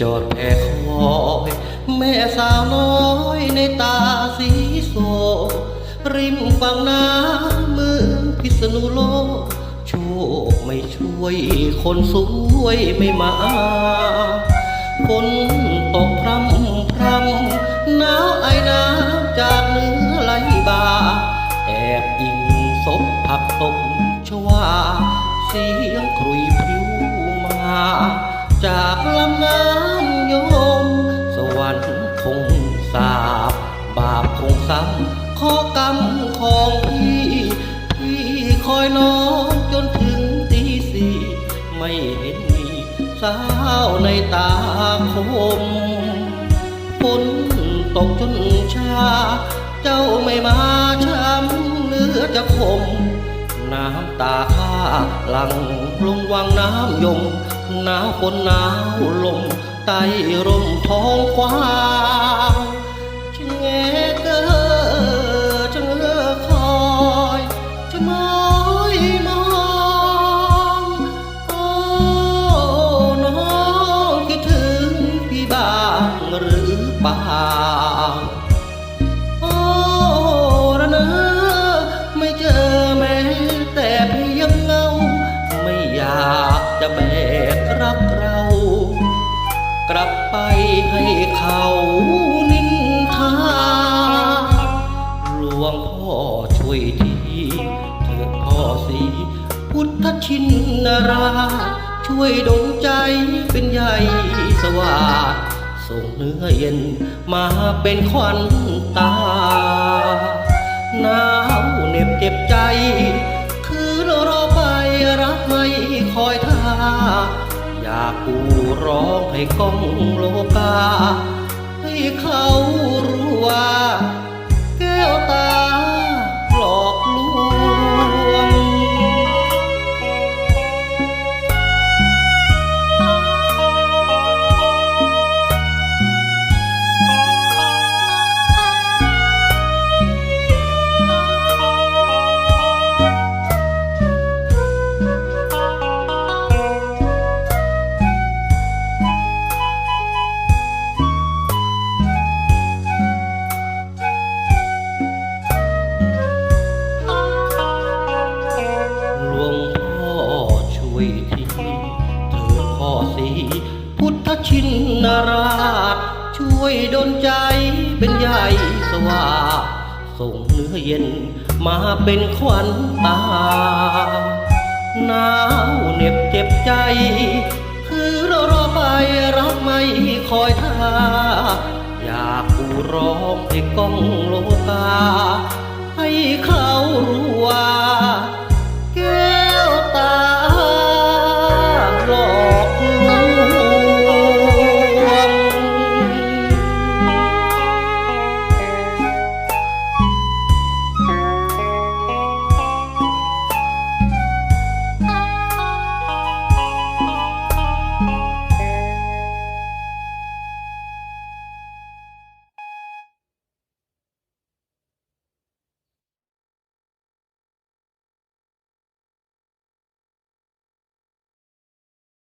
จอดแพ่คอย แม่สาวน้อยในตาสีโสริมฝั่งน้ำเมืองพิษณุโลกโชคไม่ช่วยคนสวยไม่มา คนามของพี่ พี่คอยนอนจนถึงตีสี่ไม่เห็นมีสาวในตาคมฝนตกจนชา เจ้าไม่มาช้ำเนื้อจะคม น้ำตาข้าหลังลงวังน้ำยมหนาวฝนหนาวลมใต้ร่มท้องฟ้า โอ้ระเนอไม่เจอแม้แต่เพียงเงา ไม่อยากจะแบกรักเรา กลับไปให้เขานินทาหลวงพ่อช่วยทีเถิดพ่อสีพุทธชินนาราช่วยดลใจเป็นใหญ่สว่าส ส่งเนื้อเย็นมาเป็นควันตา หนาวเหน็บเจ็บใจ คือรอไปรักไม่คอยท่า อยากกูร้องให้ก้องโลกา ให้เขารู้ว่า ชินนาราช ช่วยดลใจเป็นใหญ่สว่าสส่งเนื้อเย็นมาเป็นขวัญตาหนาวเหน็บเจ็บใจ คือรอรอไปรักไม่คอยท่า อยากกูร้องให้ก้องโลกา ให้เขารู้ว่า